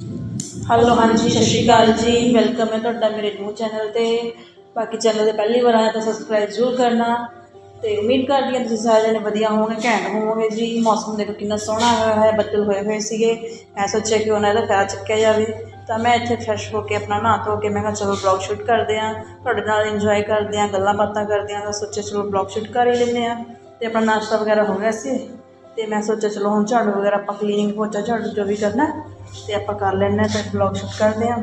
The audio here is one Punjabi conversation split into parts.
ਹੈਲੋ ਹਾਂਜੀ, ਸਤਿ ਸ਼੍ਰੀ ਅਕਾਲ ਜੀ। ਵੈਲਕਮ ਹੈ ਤੁਹਾਡਾ ਮੇਰੇ ਨਿਊ ਚੈਨਲ ਤੇ। ਬਾਕੀ ਚੈਨਲ ਤੇ ਪਹਿਲੀ ਵਾਰ ਆਇਆ ਤਾਂ ਸਬਸਕ੍ਰਾਈਬ ਜ਼ਰੂਰ ਕਰਨਾ। ਤੇ ਉਮੀਦ ਕਰਦੀ ਹਾਂ ਤੁਸੀਂ ਸਾਰੇ ਜਣੇ ਵਧੀਆ ਹੋਵੋਗੇ, ਘੈਂਟ ਹੋਵੋਗੇ ਜੀ। ਮੌਸਮ ਦੇਖੋ ਕਿੰਨਾ ਸੋਹਣਾ ਹੋਇਆ ਹੈ ਬੱਦਲ ਹੋਏ ਹੋਏ ਸੀਗੇ। ਮੈਂ ਸੋਚਿਆ ਕਿ ਉਹਨਾਂ ਦਾ ਫੈਰ ਚੱਕਿਆ ਜਾਵੇ। ਤਾਂ ਮੈਂ ਇੱਥੇ ਫਰੈਸ਼ ਹੋ ਕੇ ਆਪਣਾ ਨਹਾ ਧੋ ਕੇ ਮੈਂ ਕਿਹਾ ਚਲੋ ਬਲੌਗ ਸ਼ੂਟ ਕਰਦੇ ਹਾਂ। ਤੁਹਾਡੇ ਨਾਲ ਇੰਜੋਏ ਕਰਦੇ ਹਾਂ, ਗੱਲਾਂ ਬਾਤਾਂ ਕਰਦੇ ਹਾਂ ਤਾਂ ਸੋਚਿਆ ਚਲੋ ਬਲੌਗ ਸ਼ੂਟ ਕਰ ਹੀ ਲੈਂਦੇ ਹਾਂ। ਤੇ ਆਪਣਾ ਨਾਸ਼ਤਾ ਵਗੈਰਾ ਹੋ ਗਿਆ ਸੀ। ਤੇ ਮੈਂ ਸੋਚਿਆ ਚਲੋ ਹੁਣ ਝਾੜੂ ਵਗੈਰਾ ਆਪਾਂ ਕਲੀਨਿੰਗ ਪੋਚਾ ਝਾੜੂ ਜੋ ਵੀ ਕਰਨਾ ਤੇ ਆਪਾਂ ਕਰ ਲੈਂਦੇ ਹਾਂ ਤੇ ਬਲੌਗ ਸ਼ੂਟ ਕਰਦੇ ਹਾਂ।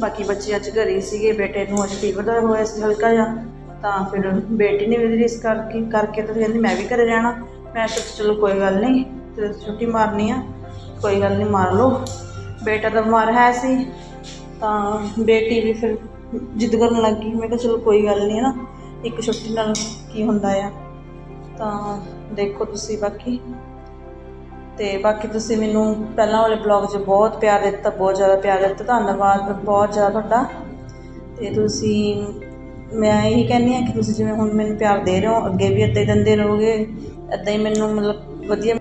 ਬਾਕੀ ਬੱਚੇ ਅੱਜ ਘਰੇ ਸੀਗੇ, ਬੇਟੇ ਨੂੰ ਅੱਜ ਫੀਵਰ ਦਾ ਹੋਇਆ ਸੀ ਹਲਕਾ ਜਿਹਾ, ਤਾਂ ਫਿਰ ਬੇਟੀ ਨੇ ਵੀ ਇਸ ਕਰਕੇ ਕਰਕੇ ਤਾਂ ਕਹਿੰਦੀ, ਮੈਂ ਵੀ ਘਰੇ ਰਹਿਣਾ। ਮੈਂ ਕਿਹਾ, ਚਲੋ ਕੋਈ ਗੱਲ ਨਹੀਂ, ਤੇ ਛੁੱਟੀ ਮਾਰਨੀ ਆ, ਕੋਈ ਗੱਲ ਨਹੀਂ, ਮਾਰ ਲਓ। ਬੇਟਾ ਤਾਂ ਬਿਮਾਰ ਹੈ ਸੀ, ਤਾਂ ਬੇਟੀ ਵੀ ਫਿਰ ਜਿੱਦ ਕਰਨ ਲੱਗ। ਗਈ ਮੈਂ ਕਿਹਾ, ਚਲੋ ਕੋਈ ਗੱਲ ਨਹੀਂ ਹੈ ਨਾ, ਇੱਕ ਛੁੱਟੀ ਨਾਲ ਕੀ ਹੁੰਦਾ ਆ? ਤਾਂ ਦੇਖੋ ਤੁਸੀਂ ਬਾਕੀ। ਅਤੇ ਬਾਕੀ ਤੁਸੀਂ ਮੈਨੂੰ ਪਹਿਲਾਂ ਵਾਲੇ ਬਲੌਗ 'ਚ ਬਹੁਤ ਪਿਆਰ ਦਿੱਤਾ, ਬਹੁਤ ਜ਼ਿਆਦਾ ਪਿਆਰ ਦਿੱਤਾ, ਧੰਨਵਾਦ ਬਹੁਤ ਜ਼ਿਆਦਾ ਤੁਹਾਡਾ। ਅਤੇ ਤੁਸੀਂ, ਮੈਂ ਇਹੀ ਕਹਿੰਦੀ ਹਾਂ ਕਿ ਤੁਸੀਂ ਜਿਵੇਂ ਹੁਣ ਮੈਨੂੰ ਪਿਆਰ ਦੇ ਰਹੇ ਹੋ, ਅੱਗੇ ਵੀ ਇੱਦਾਂ ਹੀ ਦਿੰਦੇ ਰਹੋਗੇ ਇੱਦਾਂ ਹੀ ਮੈਨੂੰ ਮਤਲਬ ਵਧੀਆ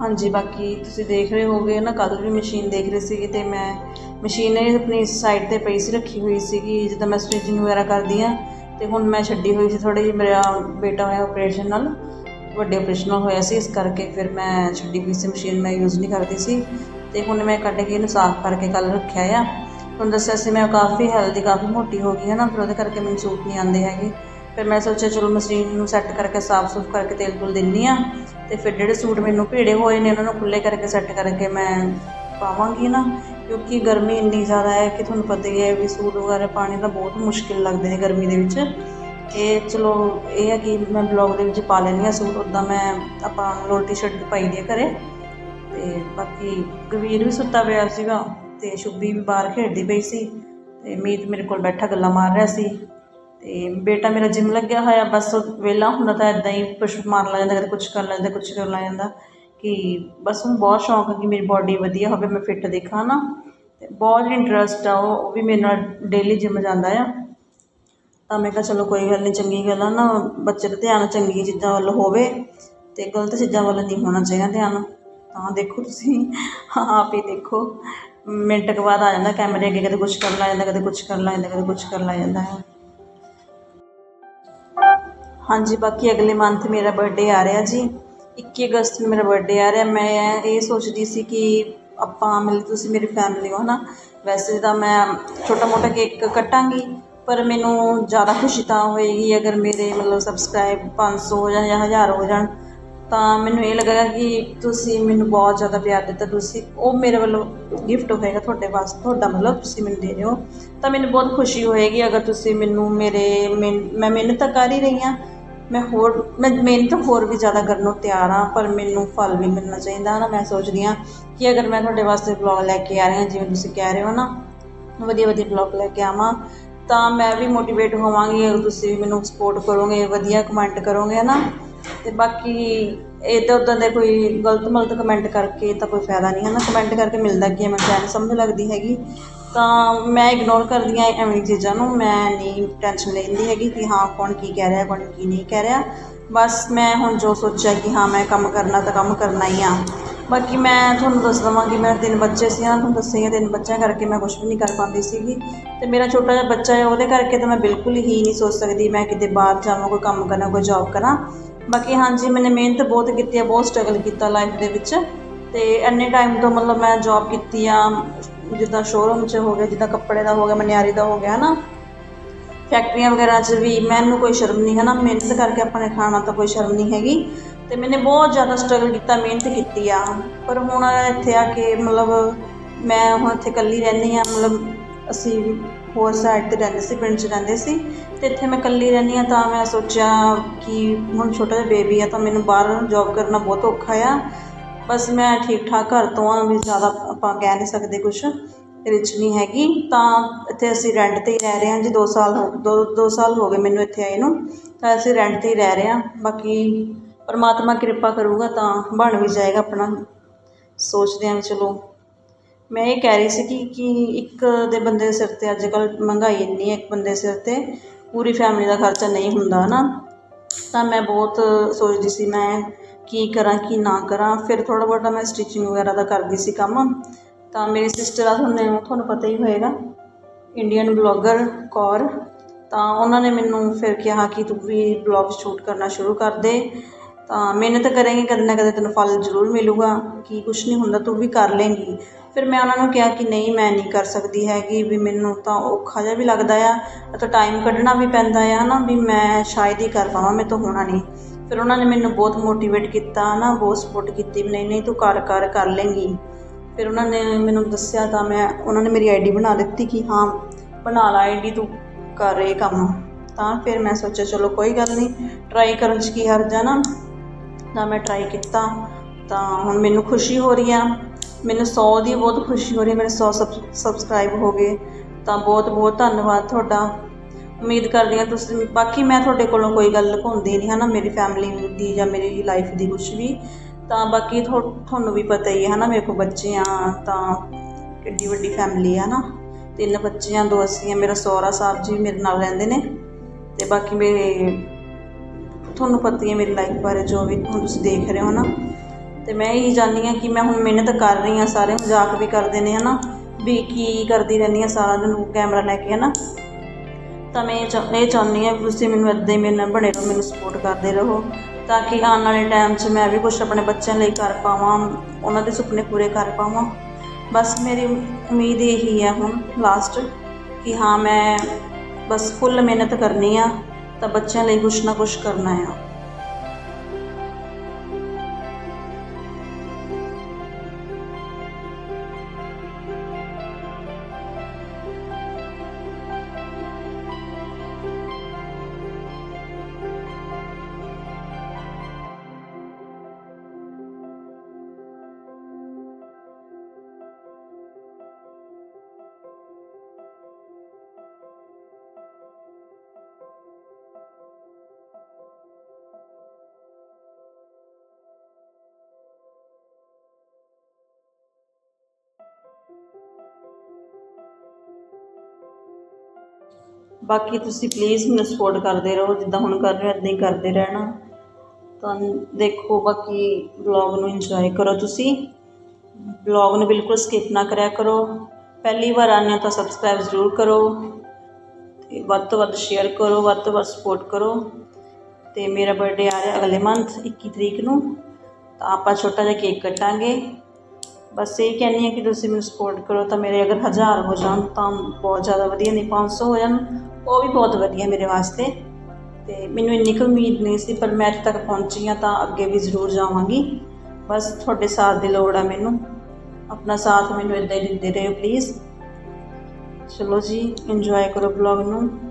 ਹਾਂਜੀ, ਬਾਕੀ ਤੁਸੀਂ ਦੇਖ ਰਹੇ ਹੋਗੇ ਨਾ ਕੱਲ੍ਹ ਵੀ ਮਸ਼ੀਨ ਦੇਖ ਰਹੇ ਸੀਗੇ ਤੇ ਮੈਂ ਮਸ਼ੀਨ ਆਪਣੀ ਸਾਈਡ ਤੇ ਪਈ ਸੀ, ਰੱਖੀ ਹੋਈ ਸੀਗੀ, ਜਿੱਦਾਂ ਮੈਂ ਸਟਿਚਿੰਗ ਵਗੈਰਾ ਕਰਦੀ ਆ ਅਤੇ ਹੁਣ ਮੈਂ ਛੱਡੀ ਹੋਈ ਸੀ ਥੋੜ੍ਹੀ ਜਿਹੀ, ਮੇਰਾ ਬੇਟਾ ਹੋਇਆ ਆਪਰੇਸ਼ਨ ਨਾਲ, ਵੱਡੇ ਆਪਰੇਸ਼ਨ ਨਾਲ ਹੋਇਆ ਸੀ, ਇਸ ਕਰਕੇ ਫਿਰ ਮੈਂ ਛੱਡੀ ਹੋਈ ਸੀ ਮਸ਼ੀਨ ਮੈਂ ਯੂਜ਼ ਨਹੀਂ ਕਰਦੀ ਸੀ। ਅਤੇ ਹੁਣ ਮੈਂ ਕੱਢ ਕੇ ਇਹਨੂੰ ਸਾਫ਼ ਕਰਕੇ ਕੱਲ੍ਹ ਰੱਖਿਆ ਆ। ਤੁਹਾਨੂੰ ਦੱਸਿਆ ਸੀ ਮੈਂ ਕਾਫੀ ਹੈਲਦੀ ਕਾਫੀ ਮੋਟੀ ਹੋ ਗਈ ਹੈ ਨਾ, ਫਿਰ ਉਹਦੇ ਕਰਕੇ ਮੈਨੂੰ ਸੂਟ ਨਹੀਂ ਆਉਂਦੇ ਹੈਗੇ। ਫਿਰ ਮੈਂ ਸੋਚਿਆ, ਚਲੋ ਮਸ਼ੀਨ ਨੂੰ ਸੈੱਟ ਕਰਕੇ ਸਾਫ਼ ਸੁਫ ਕਰਕੇ ਤੇਲ ਤੁਲ ਦਿੰਨੀ ਆ ਤੇ ਫਿਰ ਜਿਹੜੇ ਸੂਟ ਮੈਨੂੰ ਭੀੜੇ ਹੋਏ ਨੇ, ਉਹਨਾਂ ਨੂੰ ਖੁੱਲੇ ਕਰਕੇ ਸੈੱਟ ਕਰਕੇ ਮੈਂ ਪਾਵਾਂਗੀ ਨਾ। ਕਿਉਂਕਿ ਗਰਮੀ ਇੰਨੀ ਜ਼ਿਆਦਾ ਹੈ ਕਿ ਤੁਹਾਨੂੰ ਪਤਾ ਹੀ ਹੈ ਵੀ ਸੂਟ ਵਗੈਰਾ ਪਾਣੇ ਤਾਂ ਬਹੁਤ ਮੁਸ਼ਕਿਲ ਲੱਗਦੇ ਨੇ ਗਰਮੀ ਦੇ ਵਿੱਚ। ਇਹ ਚਲੋ ਇਹ ਹੈ ਕਿ ਮੈਂ ਬਲੌਗ ਦੇ ਵਿੱਚ ਪਾ ਲੈਂਦੀ ਹਾਂ ਸੂਟ ਉੱਦਾਂ ਮੈਂ ਆਪਾਂ ਲੋਰ ਟੀ-ਸ਼ਰਟ ਪਾਈ ਦੀ ਹੈ ਘਰੇ। ਤੇ ਬਾਕੀ ਗਵੀਰ ਵੀ ਸੁੱਤਾ ਪਿਆ ਸੀਗਾ ਤੇ ਸ਼ੁੱਭੀ ਵੀ ਬਾਹਰ ਖੇਡਦੀ ਪਈ ਸੀ ਤੇ ਮੀਤ ਮੇਰੇ ਕੋਲ ਬੈਠਾ ਗੱਲਾਂ ਮਾਰ ਰਿਹਾ ਸੀ। ਤੇ ਬੇਟਾ ਮੇਰਾ ਜਿਮ ਲੱਗਿਆ ਹੋਇਆ, ਬਸ ਉਹ ਵਿਹਲਾ ਹੁੰਦਾ ਤਾਂ ਇਦਾਂ ਹੀ ਕੁਛ ਮਾਰ ਲਾ ਜਾਂਦਾ, ਕਦੇ ਕੁਛ ਕਰ ਲੈਂਦਾ ਕੁਛ ਕਰ ਲਾ ਜਾਂਦਾ। ਕਿ ਬਸ ਉਹਨੂੰ ਬਹੁਤ ਸ਼ੌਂਕ ਆ ਕਿ ਮੇਰੀ ਬੋਡੀ ਵਧੀਆ ਹੋਵੇ, ਮੈਂ ਫਿੱਟ ਦਿਖਾਂ ਨਾ ਅਤੇ ਬਹੁਤ ਇੰਟਰਸਟ ਆ ਉਹ ਉਹ ਵੀ ਮੇਰੇ ਨਾਲ ਡੇਲੀ ਜਿੰਮ ਜਾਂਦਾ ਆ। ਤਾਂ ਮੈਂ ਕਿਹਾ ਚਲੋ ਕੋਈ ਗੱਲ ਨਹੀਂ ਚੰਗੀ ਗੱਲ ਆ ਨਾ, ਬੱਚੇ ਦਾ ਧਿਆਨ ਚੰਗੀ ਚੀਜ਼ਾਂ ਵੱਲ ਹੋਵੇ ਅਤੇ ਗਲਤ ਚੀਜ਼ਾਂ ਵੱਲ ਨਹੀਂ ਹੋਣਾ ਚਾਹੀਦਾ ਧਿਆਨ। ਤਾਂ ਦੇਖੋ ਤੁਸੀਂ, ਆਪ ਹੀ ਦੇਖੋ। ਮਿੰਟ ਕੁ ਬਾਅਦ ਆ ਜਾਂਦਾ ਕੈਮਰੇ ਅੱਗੇ, ਕਦੇ ਕੁਛ ਕਰਨ ਲੱਗ ਜਾਂਦਾ, ਕਦੇ ਕੁਛ ਕਰਨ ਲੱਗ ਜਾਂਦਾ, ਕਦੇ ਕੁਛ ਕਰਨ ਲੱਗ ਜਾਂਦਾ ਹੈ ਹਾਂਜੀ, ਬਾਕੀ ਅਗਲੇ ਮੰਥ ਮੇਰਾ ਬਰਥਡੇ ਆ ਰਿਹਾ ਜੀ। 21 ਅਗਸਤ ਨੂੰ ਮੇਰਾ ਬਰਥਡੇ ਆ ਰਿਹਾ। ਮੈਂ ਇਹ ਸੋਚਦੀ ਸੀ ਕਿ ਆਪਾਂ ਮਤਲਬ ਤੁਸੀਂ ਮੇਰੀ ਫੈਮਿਲੀ ਹੋ ਨਾ। ਵੈਸੇ ਤਾਂ ਮੈਂ ਛੋਟਾ ਮੋਟਾ ਕੇਕ ਕੱਟਾਂਗੀ, ਪਰ ਮੈਨੂੰ ਜ਼ਿਆਦਾ ਖੁਸ਼ੀ ਤਾਂ ਹੋਏਗੀ ਅਗਰ ਮੇਰੇ ਮਤਲਬ ਸਬਸਕ੍ਰਾਈਬ 500 ਹੋ ਜਾਣ ਜਾਂ 1000 ਹੋ ਜਾਣ। ਤਾਂ ਮੈਨੂੰ ਇਹ ਲੱਗੇਗਾ ਕਿ ਤੁਸੀਂ ਮੈਨੂੰ ਬਹੁਤ ਜ਼ਿਆਦਾ ਪਿਆਰ ਦਿੱਤਾ। ਤੁਸੀਂ, ਉਹ ਮੇਰੇ ਵੱਲੋਂ ਗਿਫਟ ਹੋਏਗਾ ਤੁਹਾਡੇ ਵਾਸਤੇ ਤੁਹਾਡਾ ਮਤਲਬ ਤੁਸੀਂ ਮੈਨੂੰ ਦੇ ਰਹੇ ਹੋ। ਤਾਂ ਮੈਨੂੰ ਬਹੁਤ ਖੁਸ਼ੀ ਹੋਏਗੀ ਅਗਰ ਤੁਸੀਂ ਮੈਨੂੰ ਮੇਰੇ ਮਿਹਨ- ਮੈਂ ਮਿਹਨਤ ਤਾਂ ਕਰ ਹੀ ਰਹੀ ਹਾਂ। ਮੈਂ ਹੋਰ, ਮੈਂ ਮਿਹਨਤ ਹੋਰ ਵੀ ਜ਼ਿਆਦਾ ਕਰਨ ਨੂੰ ਤਿਆਰ ਹਾਂ, ਪਰ ਮੈਨੂੰ ਫਲ ਵੀ ਮਿਲਣਾ ਚਾਹੀਦਾ ਹੈ ਨਾ। ਮੈਂ ਸੋਚਦੀ ਹਾਂ ਕਿ ਅਗਰ ਮੈਂ ਤੁਹਾਡੇ ਵਾਸਤੇ ਬਲੌਗ ਲੈ ਕੇ ਆ ਰਹੀ ਹਾਂ, ਜਿਵੇਂ ਤੁਸੀਂ ਕਹਿ ਰਹੇ ਹੋ ਨਾ, ਵਧੀਆ ਵਧੀਆ ਬਲੌਗ ਲੈ ਕੇ ਆਵਾਂ, ਤਾਂ ਮੈਂ ਵੀ ਮੋਟੀਵੇਟ ਹੋਵਾਂਗੀ, ਅਗਰ ਤੁਸੀਂ ਮੈਨੂੰ ਸਪੋਰਟ ਕਰੋਗੇ, ਵਧੀਆ ਕਮੈਂਟ ਕਰੋਗੇ ਨਾ? ਤੇ ਬਾਕੀ ਇੱਦਾਂ ਉੱਦਾਂ ਦੇ ਕੋਈ ਗਲਤ ਮਲਤ ਕਮੈਂਟ ਕਰਕੇ ਤਾਂ ਕੋਈ ਫਾਇਦਾ ਨਹੀਂ, ਹੈ ਨਾ? ਕਮੈਂਟ ਕਰਕੇ ਮਿਲਦਾ ਕੀ ਹੈ, ਮੈਨੂੰ ਤਾਂ ਨਹੀਂ ਸਮਝ ਲੱਗਦੀ ਹੈਗੀ। ਤਾਂ ਮੈਂ ਇਗਨੋਰ ਕਰਦੀ ਹਾਂ ਐਵੇਂ ਦੀਆਂ ਚੀਜ਼ਾਂ ਨੂੰ। ਮੈਂ ਨਹੀਂ ਟੈਨਸ਼ਨ ਲੈਂਦੀ ਹੈਗੀ ਕਿ ਹਾਂ ਕੌਣ ਕੀ ਕਹਿ ਰਿਹਾ, ਕੌਣ ਕੀ ਨਹੀਂ ਕਹਿ ਰਿਹਾ। ਬਸ ਮੈਂ ਹੁਣ ਜੋ ਸੋਚਿਆ ਕਿ ਹਾਂ ਮੈਂ ਕੰਮ ਕਰਨਾ ਤਾਂ ਕੰਮ ਕਰਨਾ ਹੀ ਆ। ਬਾਕੀ ਮੈਂ ਤੁਹਾਨੂੰ ਦੱਸ ਦੇਵਾਂ ਕਿ ਮੇਰੇ ਤਿੰਨ ਬੱਚੇ ਸੀ ਨਾ, ਤੁਹਾਨੂੰ ਦੱਸਿਆ ਹੀ ਤਿੰਨ ਬੱਚਿਆਂ ਕਰਕੇ ਮੈਂ ਕੁਝ ਵੀ ਨਹੀਂ ਕਰ ਪਾਉਂਦੀ ਸੀਗੀ। ਤੇ ਮੇਰਾ ਛੋਟਾ ਜਿਹਾ ਬੱਚਾ ਹੈ, ਉਹਦੇ ਕਰਕੇ ਤਾਂ ਮੈਂ ਬਿਲਕੁਲ ਹੀ ਨਹੀਂ ਸੋਚ ਸਕਦੀ ਮੈਂ ਕਿਤੇ ਬਾਹਰ ਜਾਵਾਂ, ਕੋਈ ਕੰਮ ਕਰਾਂ, ਕੋਈ ਜੌਬ ਕਰਾਂ। ਬਾਕੀ ਹਾਂਜੀ, ਮੈਨੇ ਮਿਹਨਤ ਬਹੁਤ ਕੀਤੀ ਹੈ, ਬਹੁਤ ਸਟਰਗਲ ਕੀਤਾ ਲਾਈਫ ਦੇ ਵਿੱਚ। ਤੇ ਇੰਨੇ ਟਾਈਮ ਤੋਂ ਮਤਲਬ ਮੈਂ ਜੌਬ ਕੀਤੀ ਆ ਜਿੱਦਾਂ ਸ਼ੋਰੂਮ 'ਚ ਹੋ ਗਿਆ ਜਿੱਦਾਂ ਕੱਪੜੇ ਦਾ ਹੋ ਗਿਆ, ਮਨਿਆਰੀ ਦਾ ਹੋ ਗਿਆ ਨਾ ਫੈਕਟਰੀਆਂ ਵਗੈਰਾ 'ਚ ਵੀ ਮੈਨੂੰ ਕੋਈ ਸ਼ਰਮ ਨਹੀਂ ਹੈ ਨਾ ਮਿਹਨਤ ਕਰਕੇ ਆਪਾਂ ਨੇ ਖਾਣਾ ਤਾਂ ਕੋਈ ਸ਼ਰਮ ਨਹੀਂ ਹੈਗੀ। ਤੇ ਮੈਨੇ ਬਹੁਤ ਜ਼ਿਆਦਾ ਸਟਰਗਲ ਕੀਤਾ, ਮਿਹਨਤ ਕੀਤੀ ਆ। ਪਰ ਹੁਣ ਇੱਥੇ ਆ ਕੇ ਮਤਲਬ ਮੈਂ ਹੁਣ ਇੱਥੇ ਇਕੱਲੀ ਰਹਿੰਦੀ ਆ ਮਤਲਬ ਅਸੀਂ ਹੋਰ ਸਾਈਡ ਤੇ ਰਹਿੰਦੇ ਸੀ, ਪਿੰਡ 'ਚ ਰਹਿੰਦੇ ਸੀ। ਤੇ ਇੱਥੇ ਮੈਂ ਇਕੱਲੀ ਰਹਿੰਦੀ ਆ ਤਾਂ ਮੈਂ ਸੋਚਿਆ ਕਿ ਹੁਣ ਛੋਟਾ ਜਿਹਾ ਬੇਬੀ ਆ ਤਾਂ ਮੈਨੂੰ ਬਾਹਰ ਜੌਬ ਕਰਨਾ ਬਹੁਤ ਔਖਾ ਆ। ਬਸ ਮੈਂ ਠੀਕ ਠਾਕ ਘਰ ਤੋਂ ਆ, ਵੀ ਜ਼ਿਆਦਾ ਆਪਾਂ ਕਹਿ ਨਹੀਂ ਸਕਦੇ ਕੁਛ ਰਿਚ ਨਹੀਂ ਹੈਗੀ। ਤਾਂ ਇੱਥੇ ਅਸੀਂ ਰੈਂਟ ਤੇ ਹੀ ਰਹਿ ਰਹੇ ਹਾਂ ਜੀ 2 ਸਾਲ ਹੋ, ਦੋ ਦੋ ਸਾਲ ਹੋ ਗਏ ਮੈਨੂੰ ਇੱਥੇ ਆਏ ਨੂੰ। ਤਾਂ ਅਸੀਂ ਰੈਂਟ ਤੇ ਹੀ ਰਹਿ ਰਹੇ ਹਾਂ। ਬਾਕੀ ਪਰਮਾਤਮਾ ਕਿਰਪਾ ਕਰੂਗਾ ਤਾਂ ਬਣ ਵੀ ਜਾਏਗਾ ਆਪਣਾ। ਸੋਚਦੇ ਹਾਂ ਵੀ ਚਲੋ। ਮੈਂ ਇਹ ਕਹਿ ਰਹੀ ਸੀ ਕਿ ਕਿ ਇੱਕ ਦੇ ਬੰਦੇ ਦੇ ਸਿਰ ਤੇ ਅੱਜ ਕੱਲ੍ਹ ਮਹਿੰਗਾਈ ਇੰਨੀ ਹੈ ਇੱਕ ਬੰਦੇ ਸਿਰ ਤੇ, ਪੂਰੀ ਫੈਮਿਲੀ ਦਾ ਖਰਚਾ ਨਹੀਂ ਹੁੰਦਾ ਨਾ ਤਾਂ ਮੈਂ ਬਹੁਤ ਸੋਚਦੀ ਸੀ, ਮੈਂ ਕੀ ਕਰਾਂ, ਕੀ ਨਾ ਕਰਾਂ। ਫਿਰ ਥੋੜ੍ਹਾ ਬਹੁਤਾ ਮੈਂ ਸਟਿਚਿੰਗ ਵਗੈਰਾ ਦਾ ਕਰਦੀ ਸੀ ਕੰਮ। ਤਾਂ ਮੇਰੀ ਸਿਸਟਰ ਆ, ਤੁਹਾਨੂੰ ਤੁਹਾਨੂੰ ਪਤਾ ਹੀ ਹੋਏਗਾ। Indian blogger Kaur. ਤਾਂ ਉਹਨਾਂ ਨੇ ਮੈਨੂੰ ਫਿਰ ਕਿਹਾ ਕਿ ਤੂੰ ਵੀ ਬਲੌਗ ਸ਼ੂਟ ਕਰਨਾ ਸ਼ੁਰੂ ਕਰ ਦੇ। ਤਾਂ ਮਿਹਨਤ ਕਰੇਂਗੀ, ਕਦੇ ਨਾ ਕਦੇ ਤੈਨੂੰ ਫਲ ਜ਼ਰੂਰ ਮਿਲੂਗਾ। ਕਿ ਕੁਛ ਨਹੀਂ ਹੁੰਦਾ, ਤੂੰ ਵੀ ਕਰ ਲੇਂਗੀ। ਫਿਰ ਮੈਂ ਉਹਨਾਂ ਨੂੰ ਕਿਹਾ ਕਿ ਨਹੀਂ, ਮੈਂ ਨਹੀਂ ਕਰ ਸਕਦੀ ਹੈਗੀ, ਵੀ ਮੈਨੂੰ ਤਾਂ ਔਖਾ ਜਿਹਾ ਵੀ ਲੱਗਦਾ ਆ। ਅਤੇ ਟਾਈਮ ਕੱਢਣਾ ਵੀ ਪੈਂਦਾ ਆ ਨਾ ਵੀ ਮੈਂ ਸ਼ਾਇਦ ਹੀ ਕਰ ਪਾਵਾਂ, ਮੇਰੇ ਤੋਂ ਹੋਣਾ ਨਹੀਂ। ਫਿਰ ਉਹਨਾਂ ਨੇ ਮੈਨੂੰ ਬਹੁਤ ਮੋਟੀਵੇਟ ਕੀਤਾ, ਨਾ ਬਹੁਤ ਸਪੋਰਟ ਕੀਤੀ, ਵੀ ਨਹੀਂ ਨਹੀਂ ਤੂੰ ਕਰ ਕਰ ਕਰ ਲੇਂਗੀ। ਫਿਰ ਉਹਨਾਂ ਨੇ ਮੈਨੂੰ ਦੱਸਿਆ ਤਾਂ ਮੈਂ, ਉਹਨਾਂ ਨੇ ਮੇਰੀ ਆਈਡੀ ਬਣਾ ਦਿੱਤੀ ਕਿ ਹਾਂ, ਬਣਾ ਲਾ ਆਈਡੀ ਤੂੰ ਕਰ ਇਹ ਕੰਮ। ਤਾਂ ਫਿਰ ਮੈਂ ਸੋਚਿਆ, ਚਲੋ ਕੋਈ ਗੱਲ ਨਹੀਂ ਟਰਾਈ ਕਰਨ 'ਚ ਕੀ ਹਰਜ ਆ ਨਾ। ਤਾਂ ਮੈਂ ਟਰਾਈ ਕੀਤਾ, ਤਾਂ ਹੁਣ ਮੈਨੂੰ ਖੁਸ਼ੀ ਹੋ ਰਹੀ ਆ। ਮੈਨੂੰ 100 ਦੀ ਬਹੁਤ ਖੁਸ਼ੀ ਹੋ ਰਹੀ ਮੇਰੇ 100 ਸਬ ਸਬਸਕ੍ਰਾਈਬ ਹੋ ਗਏ। ਤਾਂ ਬਹੁਤ ਬਹੁਤ ਧੰਨਵਾਦ ਤੁਹਾਡਾ। ਉਮੀਦ ਕਰਦੀ ਹਾਂ ਤੁਸੀਂ ਬਾਕੀ ਮੈਂ ਤੁਹਾਡੇ ਕੋਲੋਂ ਕੋਈ ਗੱਲ ਲੁਕਾਉਂਦੀ ਨਹੀਂ ਹੈ ਨਾ ਮੇਰੀ ਫੈਮਿਲੀ ਦੀ ਜਾਂ ਮੇਰੀ ਲਾਈਫ ਦੀ ਕੁਛ ਵੀ। ਤਾਂ ਬਾਕੀ ਤੁਹਾ- ਤੁਹਾਨੂੰ ਵੀ ਪਤਾ ਹੀ ਹੈ ਨਾ ਮੇਰੇ ਕੋਲ ਬੱਚੇ ਆ ਤਾਂ ਕਿੱਡੀ ਵੱਡੀ ਫੈਮਿਲੀ ਆ ਨਾ ਤਿੰਨ ਬੱਚੇ ਆ ਦੋ ਅਸੀਂ ਆ, ਮੇਰਾ ਸਹੁਰਾ ਸਾਹਿਬ ਜੀ ਮੇਰੇ ਨਾਲ ਰਹਿੰਦੇ ਨੇ। ਤੇ ਬਾਕੀ ਮੇਰੇ ਤੁਹਾਨੂੰ ਪਤਾ ਹੀ ਹੈ ਮੇਰੀ ਲਾਈਫ ਬਾਰੇ ਜੋ ਵੀ ਤੁਸੀਂ ਦੇਖ ਰਹੇ ਹੋ ਨਾ ਤੇ ਮੈਂ ਇਹੀ ਚਾਹੁੰਦੀ ਹਾਂ ਕਿ ਮੈਂ ਹੁਣ ਮਿਹਨਤ ਕਰ ਰਹੀ ਹਾਂ, ਸਾਰੇ ਮਜ਼ਾਕ ਵੀ ਕਰਦੇ ਨੇ, ਹਨਾ। ਵੀ ਕੀ ਕਰਦੀ ਰਹਿੰਦੀ ਹਾਂ, ਸਾਰਾ ਦਿਨ ਕੈਮਰਾ ਲੈ ਕੇ, ਹਨਾ। ਤਾਂ ਮੈਂ ਇਹ ਚਾਹ- ਇਹ ਚਾਹੁੰਦੀ ਹਾਂ ਵੀ ਤੁਸੀਂ ਮੈਨੂੰ ਇੱਦਾਂ ਹੀ ਮੇਰੇ ਨਾਲ ਬਣੇ ਰਹੋ, ਮੈਨੂੰ ਸਪੋਰਟ ਕਰਦੇ ਰਹੋ, ਤਾਂ ਕਿ ਆਉਣ ਵਾਲੇ ਟਾਈਮ 'ਚ ਮੈਂ ਵੀ ਕੁਝ ਆਪਣੇ ਬੱਚਿਆਂ ਲਈ ਕਰ ਪਾਵਾਂ, ਉਹਨਾਂ ਦੇ ਸੁਪਨੇ ਪੂਰੇ ਕਰ ਪਾਵਾਂ। ਬਸ ਮੇਰੀ ਉਮੀਦ ਇਹੀ ਹੈ ਹੁਣ ਲਾਸਟ ਕਿ ਹਾਂ ਮੈਂ ਬਸ ਫੁੱਲ ਮਿਹਨਤ ਕਰਨੀ ਆ, ਤਾਂ ਬੱਚਿਆਂ ਲਈ ਕੁਛ ਨਾ ਕੁਛ ਕਰਨਾ ਆ। ਬਾਕੀ ਤੁਸੀਂ ਪਲੀਜ਼ ਮੈਨੂੰ ਸਪੋਰਟ ਕਰਦੇ ਰਹੋ, ਜਿੱਦਾਂ ਹੁਣ ਕਰ ਰਹੇ ਹੋ ਇੱਦਾਂ ਹੀ ਕਰਦੇ ਰਹਿਣਾ। ਤੁਹਾਨੂੰ ਦੇਖੋ, ਬਾਕੀ ਵਲੌਗ ਨੂੰ ਇੰਜੋਏ ਕਰੋ ਤੁਸੀਂ। ਵਲੌਗ ਨੂੰ ਬਿਲਕੁਲ ਸਕਿਪ ਨਾ ਕਰਿਆ ਕਰੋ। ਪਹਿਲੀ ਵਾਰ ਆਉਂਦੇ ਹੋ ਤਾਂ ਸਬਸਕ੍ਰਾਈਬ ਜ਼ਰੂਰ ਕਰੋ। ਤੇ ਵੱਧ ਤੋਂ ਵੱਧ ਸ਼ੇਅਰ ਕਰੋ, ਵੱਧ ਤੋਂ ਵੱਧ ਸਪੋਰਟ ਕਰੋ। ਤੇ ਮੇਰਾ ਬਰਥਡੇ ਆ ਰਿਹਾ ਅਗਲੇ ਮੰਥ 21 ਤਰੀਕ ਨੂੰ। ਤਾਂ ਆਪਾਂ ਛੋਟਾ ਜਿਹਾ ਕੇਕ ਕੱਟਾਂਗੇ। ਬਸ ਇਹ ਕਹਿੰਦੀ ਹਾਂ ਕਿ ਤੁਸੀਂ ਮੈਨੂੰ ਸਪੋਰਟ ਕਰੋ, ਤਾਂ ਮੇਰੇ ਅਗਰ ਹਜ਼ਾਰ ਹੋ ਜਾਣ, ਤਾਂ ਬਹੁਤ ਜ਼ਿਆਦਾ ਵਧੀਆ, ਨਹੀਂ 500 ਹੋ ਜਾਣ, ਉਹ ਵੀ ਬਹੁਤ ਵਧੀਆ ਮੇਰੇ ਵਾਸਤੇ। ਤੇ ਮੈਨੂੰ ਇੰਨੀ ਕੁ ਉਮੀਦ ਨਹੀਂ ਸੀ, ਪਰ ਮੈਂ ਇੱਥੇ ਤੱਕ ਪਹੁੰਚੀ ਹਾਂ, ਤਾਂ ਅੱਗੇ ਵੀ ਜ਼ਰੂਰ ਜਾਵਾਂਗੀ। ਬਸ ਤੁਹਾਡੇ ਸਾਥ ਦੀ ਲੋੜ ਆ ਮੈਨੂੰ। ਆਪਣਾ ਸਾਥ ਮੈਨੂੰ ਇੱਦਾਂ ਹੀ ਦਿੰਦੇ ਰਹੋ ਪਲੀਜ਼ ਚਲੋ ਜੀ ਇੰਜੋਏ ਕਰੋ ਵਲੌਗ ਨੂੰ।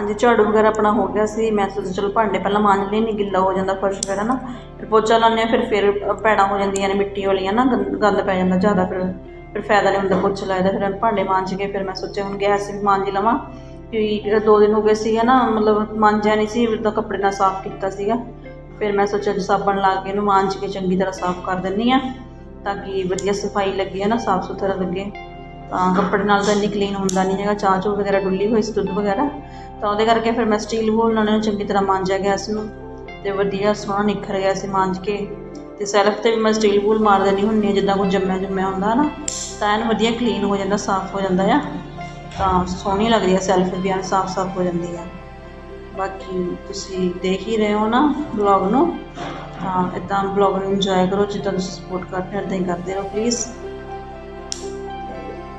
ਹਾਂਜੀ, ਝਾੜੂ ਵਗੈਰਾ ਆਪਣਾ ਹੋ ਗਿਆ ਸੀ। ਮੈਂ ਸੋਚਿਆ ਚਲੋ ਭਾਂਡੇ ਪਹਿਲਾਂ ਮਾਂਜ ਲਏ, ਨਹੀਂ ਗਿੱਲਾ ਹੋ ਜਾਂਦਾ ਫਰਸ਼ ਵਗੈਰਾ ਨਾ। ਫਿਰ ਪੋਚਾ ਲਾਉਂਦੇ ਹਾਂ, ਫਿਰ ਫਿਰ ਪੈੜਾਂ ਹੋ ਜਾਂਦੀਆਂ ਨੇ, ਮਿੱਟੀ ਵਾਲੀਆਂ ਨਾ ਗੰਦ ਗੰਦ ਪੈ ਜਾਂਦਾ ਜ਼ਿਆਦਾ। ਫਿਰ ਫਿਰ ਫਾਇਦਾ ਨਹੀਂ ਹੁੰਦਾ ਪੋਚਾ ਲਾਇਦਾ ਫਿਰ ਭਾਂਡੇ ਮਾਂਜ ਕੇ ਫਿਰ ਮੈਂ ਸੋਚਿਆ ਹੁਣ ਗੈਸ ਵੀ ਮਾਂਜ ਲਵਾਂ। ਕਿ ਦੋ ਦਿਨ ਹੋ ਗਏ ਸੀਗਾ ਨਾ, ਮਤਲਬ ਮਾਂਜਿਆ ਨਹੀਂ ਸੀ ਤਾਂ ਕੱਪੜੇ ਨਾਲ ਸਾਫ਼ ਕੀਤਾ ਸੀਗਾ। ਫਿਰ ਮੈਂ ਸੋਚਿਆ ਜੀ ਸਾਬਣ ਲਾ ਕੇ ਇਹਨੂੰ ਮਾਂਜ ਕੇ ਚੰਗੀ ਤਰ੍ਹਾਂ ਸਾਫ਼ ਕਰ ਦਿੰਦੀ ਆ ਤਾਂ ਕਿ ਵਧੀਆ ਸਫ਼ਾਈ ਲੱਗੇ ਨਾ ਸਾਫ਼ ਸੁਥਰਾ ਲੱਗੇ। ਕੱਪੜੇ ਨਾਲ ਤਾਂ ਇੰਨੀ ਕਲੀਨ ਹੁੰਦਾ ਨਹੀਂ ਹੈਗਾ, ਚਾਹ ਚੂਹ ਵਗੈਰਾ ਡੁੱਲੀ ਹੋਈ ਸੀ, ਦੁੱਧ ਵਗੈਰਾ। ਤਾਂ ਉਹਦੇ ਕਰਕੇ ਫਿਰ ਮੈਂ ਸਟੀਲ ਬੋਲ ਨਾਲ ਇਹਨੂੰ ਚੰਗੀ ਤਰ੍ਹਾਂ ਮਾਂਜਿਆ ਗਿਆ ਗੈਸ ਨੂੰ ਤੇ ਵਧੀਆ ਸੋਹਣਾ ਨਿਖਰ ਗਿਆ ਸੀ ਮਾਂਜ ਕੇ। ਤੇ ਸੈਲਫ ਤੇ ਵੀ ਮੈਂ ਸਟੀਲ ਬੋਲ ਮਾਰ ਦਿੰਦੀ ਹੁੰਦੀ ਹਾਂ, ਜਿੱਦਾਂ ਕੋਈ ਜੰਮਿਆ ਜੰਮਿਆ ਹੁੰਦਾ ਨਾ, ਤਾਂ ਇਹਨੂੰ ਵਧੀਆ ਕਲੀਨ ਹੋ ਜਾਂਦਾ, ਸਾਫ਼ ਹੋ ਜਾਂਦਾ ਆ। ਤਾਂ ਸੋਹਣੀ ਲੱਗਦੀ ਹੈ ਸੈਲਫ ਵੀ, ਐਨ ਸਾਫ਼ ਸਾਫ਼ ਹੋ ਜਾਂਦੀ ਆ। ਬਾਕੀ ਤੁਸੀਂ ਦੇਖ ਹੀ ਰਹੇ ਹੋ ਨਾ ਬਲੌਗ ਨੂੰ। ਤਾਂ ਇਦਾਂ ਬਲੌਗ ਨੂੰ ਇੰਜੋਏ ਕਰੋ, ਜਿੱਦਾਂ ਤੁਸੀਂ ਸਪੋਰਟ ਕਰਦੇ ਹੋ ਇੱਦਾਂ ਹੀ ਕਰਦੇ ਰਹੋ ਪਲੀਜ਼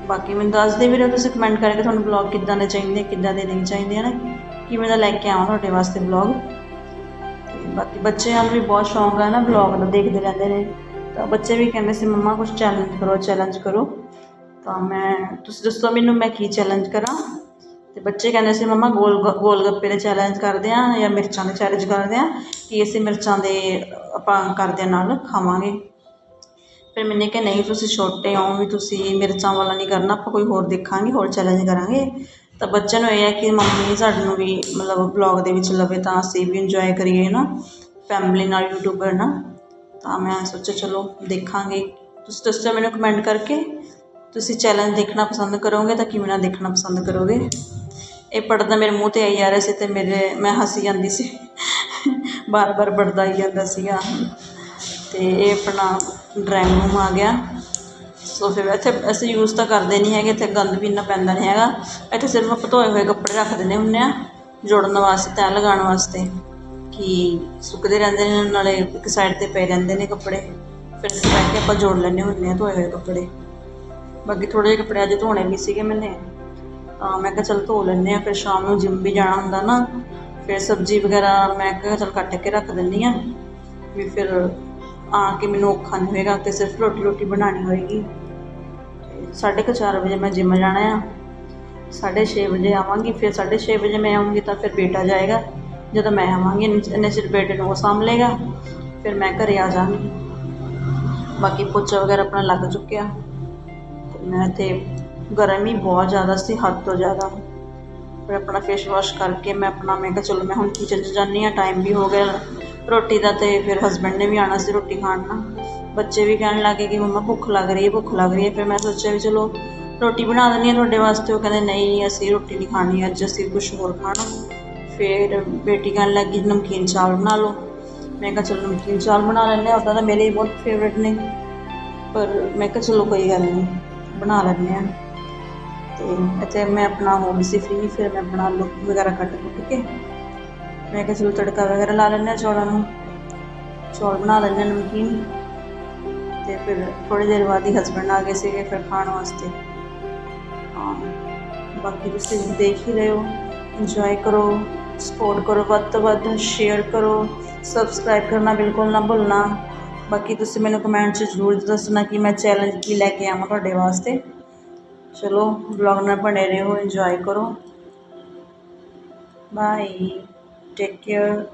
ਬਾਕੀ ਮੈਨੂੰ ਦੱਸ ਦੇ ਵੀਰੋ, ਤੁਸੀਂ ਕਮੈਂਟ ਕਰਕੇ ਤੁਹਾਨੂੰ ਬਲੌਗ ਕਿੱਦਾਂ ਦੇ ਚਾਹੀਦੇ, ਕਿੱਦਾਂ ਦੇ ਨਹੀਂ ਚਾਹੀਦੇ, ਹਨ? ਕਿਵੇਂ ਦਾ ਲੈ ਕੇ ਆਵਾਂ ਤੁਹਾਡੇ ਵਾਸਤੇ ਬਲੌਗ ਬਾਕੀ ਬੱਚਿਆਂ ਨੂੰ ਵੀ ਬਹੁਤ ਸ਼ੌਂਕ ਹੈ ਨਾ ਬਲੌਗ ਦਾ, ਦੇਖਦੇ ਰਹਿੰਦੇ ਨੇ। ਤਾਂ ਬੱਚੇ ਵੀ ਕਹਿੰਦੇ ਸੀ, ਮੰਮਾ ਕੁਝ ਚੈਲੰਜ ਕਰੋ ਚੈਲੰਜ ਕਰੋ। ਤਾਂ ਮੈਂ, ਤੁਸੀਂ ਦੱਸੋ ਮੈਨੂੰ ਮੈਂ ਕੀ ਚੈਲੰਜ ਕਰਾਂ? ਤੇ ਬੱਚੇ ਕਹਿੰਦੇ ਸੀ, ਮੰਮਾ, ਗੋਲ ਗ- ਗੋਲ ਗੱਪੇ ਦੇ ਚੈਲੰਜ ਕਰਦੇ ਆ ਜਾਂ ਮਿਰਚਾਂ ਦੇ ਚੈਲੰਜ ਕਰਦੇ ਆ, ਕਿ ਅਸੀਂ ਮਿਰਚਾਂ ਦੇ ਆਪਾਂ ਕਰਦੇ ਨਾਲ, ਖਾਵਾਂਗੇ। ਫਿਰ ਮੈਨੇ ਕਿਹਾ, ਨਹੀਂ, ਤੁਸੀਂ ਛੋਟੇ ਹੋ, ਵੀ ਤੁਸੀਂ ਮਿਰਚਾਂ ਵਾਲਾ ਨਹੀਂ ਕਰਨਾ, ਆਪਾਂ ਕੋਈ ਹੋਰ ਦੇਖਾਂਗੇ, ਹੋਰ ਚੈਲੰਜ ਕਰਾਂਗੇ। ਤਾਂ ਬੱਚਿਆਂ ਨੂੰ ਇਹ ਹੈ ਕਿ ਮੰਮੀ ਸਾਡੇ ਨੂੰ ਵੀ ਮਤਲਬ ਬਲੌਗ ਦੇ ਵਿੱਚ ਲਵੇ ਤਾਂ ਅਸੀਂ ਵੀ ਇੰਜੋਏ ਕਰੀਏ ਨਾ ਫੈਮਿਲੀ ਨਾਲ ਯੂਟਿਊਬਰ ਨਾਲ ਤਾਂ ਮੈਂ ਸੋਚਿਆ, ਚਲੋ, ਦੇਖਾਂਗੇ। ਤੁਸੀਂ ਦੱਸੋ ਮੈਨੂੰ ਕਮੈਂਟ ਕਰਕੇ। ਤੁਸੀਂ ਚੈਲੰਜ ਦੇਖਣਾ ਪਸੰਦ ਕਰੋਗੇ ਤਾਂ ਕਿਵੇਂ ਨਾ ਦੇਖਣਾ ਪਸੰਦ ਕਰੋਗੇ? ਇਹ ਪੜਦਾ ਮੇਰੇ ਮੂੰਹ 'ਤੇ ਆਈ ਜਾ ਰਿਹਾ ਸੀ ਅਤੇ ਮੇਰੇ, ਮੈਂ ਹੱਸੀ ਜਾਂਦੀ ਸੀ। ਬਾਰ ਬਾਰ ਪੜਦਾ ਆਈ ਜਾਂਦਾ ਸੀਗਾ। ਅਤੇ ਇਹ ਆਪਣਾ ਡਰਾਇੰਗ ਰੂਮ ਆ ਗਿਆ। ਸੋ ਫਿਰ ਇੱਥੇ ਅਸੀਂ ਯੂਜ਼ ਤਾਂ ਕਰਦੇ ਨਹੀਂ ਹੈਗੇ, ਇੱਥੇ ਗੰਦ ਵੀ ਇੰਨਾ ਪੈਂਦਾ ਨਹੀਂ ਹੈਗਾ। ਇੱਥੇ ਸਿਰਫ ਆਪਾਂ ਧੋਏ ਹੋਏ ਕੱਪੜੇ ਰੱਖ ਦਿੰਦੇ ਹੁੰਦੇ ਆ, ਜੋੜਨ ਵਾਸਤੇ ਤੈਅ ਲਗਾਉਣ ਵਾਸਤੇ। ਕਿ ਸੁੱਕਦੇ ਰਹਿੰਦੇ ਨੇ, ਨਾਲੇ ਇੱਕ ਸਾਈਡ 'ਤੇ ਪਏ ਰਹਿੰਦੇ ਨੇ ਕੱਪੜੇ। ਫਿਰ ਇੱਥੇ ਬੈਠ ਕੇ ਆਪਾਂ ਜੋੜ ਲੈਂਦੇ ਹੁੰਦੇ ਆ ਧੋਏ ਹੋਏ ਕੱਪੜੇ। ਬਾਕੀ ਥੋੜ੍ਹੇ ਜਿਹੇ ਕੱਪੜੇ ਅੱਜ ਧੋਣੇ ਵੀ ਸੀਗੇ ਮੈਨੇ। ਤਾਂ ਮੈਂ ਕਿਹਾ ਚਲ ਧੋ ਲੈਂਦੇ ਆ, ਫਿਰ ਸ਼ਾਮ ਨੂੰ ਜਿੰਮ ਵੀ ਜਾਣਾ ਹੁੰਦਾ ਨਾ। ਫਿਰ ਸਬਜ਼ੀ ਵਗੈਰਾ ਮੈਂ ਕਿਹਾ ਚਲ ਕੱਟ ਕੇ ਰੱਖ ਦਿੰਦੀ ਆ। ਵੀ ਫਿਰ ਆ ਕੇ ਮੈਨੂੰ ਔਖਾ ਨਹੀਂ ਹੋਏਗਾ ਤੇ ਸਿਰਫ ਰੋਟੀ ਰੋਟੀ ਬਣਾਉਣੀ ਹੋਏਗੀ। ਤੇ ਸਾਢੇ ਕੁ ਚਾਰ ਵਜੇ ਮੈਂ ਜਿੰਮ ਜਾਣਾ ਆ। ਸਾਢੇ ਛੇ ਵਜੇ ਆਵਾਂਗੀ, ਫਿਰ ਸਾਢੇ ਛੇ ਵਜੇ ਮੈਂ ਆਉਂਗੀ ਤਾਂ ਫਿਰ ਬੇਟਾ ਜਾਏਗਾ। ਜਦੋਂ ਮੈਂ ਆਵਾਂਗੀ, ਇੰਨੇ ਚਿਰ ਬੇਟੇ ਨੂੰ ਉਹ ਸਾਂਭ ਲਏਗਾ, ਫਿਰ ਮੈਂ ਘਰੇ ਆ ਜਾਵਾਂਗੀ। ਬਾਕੀ ਪੋਚਾ ਵਗੈਰਾ ਆਪਣਾ ਲੱਗ ਚੁੱਕਿਆ। ਤੇ ਮੈਂ ਇੱਥੇ ਗਰਮੀ ਬਹੁਤ ਜ਼ਿਆਦਾ ਸੀ, ਹੱਦ ਤੋਂ ਜ਼ਿਆਦਾ। ਫਿਰ ਆਪਣਾ ਫੇਸ ਵਾਸ਼ ਕਰਕੇ ਮੈਂ ਆਪਣਾ, ਮੈਂ ਕਿਹਾ ਚਲੋ ਮੈਂ ਹੁਣ ਕਿਚਨ 'ਚ ਜਾਂਦੀ ਹਾਂ ਟਾਈਮ ਵੀ ਹੋ ਗਿਆ। ਰੋਟੀ ਦਾ ਤੇ ਫਿਰ ਹਸਬੈਂਡ ਨੇ ਵੀ ਆਉਣਾ ਸੀ ਰੋਟੀ ਖਾਣ ਨਾ। ਬੱਚੇ ਵੀ ਕਹਿਣ ਲੱਗੇ ਕਿ ਮੰਮਾ ਭੁੱਖ ਲੱਗ ਰਹੀ ਹੈ, ਭੁੱਖ ਲੱਗ ਰਹੀ ਹੈ। ਫਿਰ ਮੈਂ ਸੋਚਿਆ ਵੀ ਚਲੋ ਰੋਟੀ ਬਣਾ ਦਿੰਦੀ ਹਾਂ ਤੁਹਾਡੇ ਵਾਸਤੇ। ਉਹ ਕਹਿੰਦੇ, ਨਹੀਂ, ਅਸੀਂ ਰੋਟੀ ਨਹੀਂ ਖਾਣੀ, ਅੱਜ ਅਸੀਂ ਕੁਝ ਹੋਰ ਖਾਣਾ। ਫਿਰ ਬੇਟੀ ਕਹਿਣ ਲੱਗੀ, ਨਮਕੀਨ ਚਾਵਲ ਬਣਾ ਲਓ। ਮੈਂ ਕਿਹਾ, ਚਲੋ ਨਮਕੀਨ ਚਾਵਲ ਬਣਾ ਲੈਂਦੇ ਹਾਂ ਉੱਦਾਂ ਤਾਂ ਮੇਰੇ ਹੀ ਬਹੁਤ ਫੇਵਰੇਟ ਨੇ। ਪਰ ਮੈਂ ਕਿਹਾ, ਚਲੋ ਕੋਈ ਗੱਲ ਨਹੀਂ, ਬਣਾ ਲੈਂਦੇ ਹਾਂ। ਤੇ ਇੱਥੇ ਮੈਂ ਆਪਣਾ ਹੋ ਗਈ ਸੀ ਫ੍ਰੀ ਫਿਰ ਮੈਂ ਆਪਣਾ ਆਲੂ ਵਗੈਰਾ ਕੱਟ ਕੁੱਟ ਕੇ। ਮੈਂ ਕਿਹਾ ਚਲੋ ਤੜਕਾ ਵਗੈਰਾ ਲਾ ਲੈਂਦੇ ਹਾਂ ਚੌਲਾਂ ਨੂੰ। ਚੌਲ ਬਣਾ ਲੈਂਦੇ ਹਾਂ ਨਮਕੀਨ। ਤੇ ਫਿਰ ਥੋੜੀ ਦੇਰ ਬਾਅਦ ਹੀ ਹਸਬੈਂਡ ਆ ਗਏ ਸੀਗੇ ਫਿਰ ਖਾਣ ਵਾਸਤੇ। ਹਾਂ, ਬਾਕੀ ਤੁਸੀਂ ਦੇਖ ਹੀ ਰਹੇ ਹੋ। ਇੰਜੋਏ ਕਰੋ ਸਪੋਰਟ ਕਰੋ, ਵੱਧ ਤੋਂ ਵੱਧ ਸ਼ੇਅਰ ਕਰੋ ਸਬਸਕ੍ਰਾਈਬ ਕਰਨਾ ਬਿਲਕੁਲ ਨਾ ਭੁੱਲਣਾ। ਬਾਕੀ ਤੁਸੀਂ ਮੈਨੂੰ ਕਮੈਂਟ 'ਚ ਜ਼ਰੂਰ ਦੱਸਣਾ ਕਿ ਮੈਂ ਚੈਲੰਜ ਕੀ ਲੈ ਕੇ ਆਵਾਂ ਤੁਹਾਡੇ ਵਾਸਤੇ। ਚਲੋ ਵਲੌਗ ਨਾਲ ਬਣੇ ਰਹੋ ਇੰਜੋਏ ਕਰੋ। Bye Take care.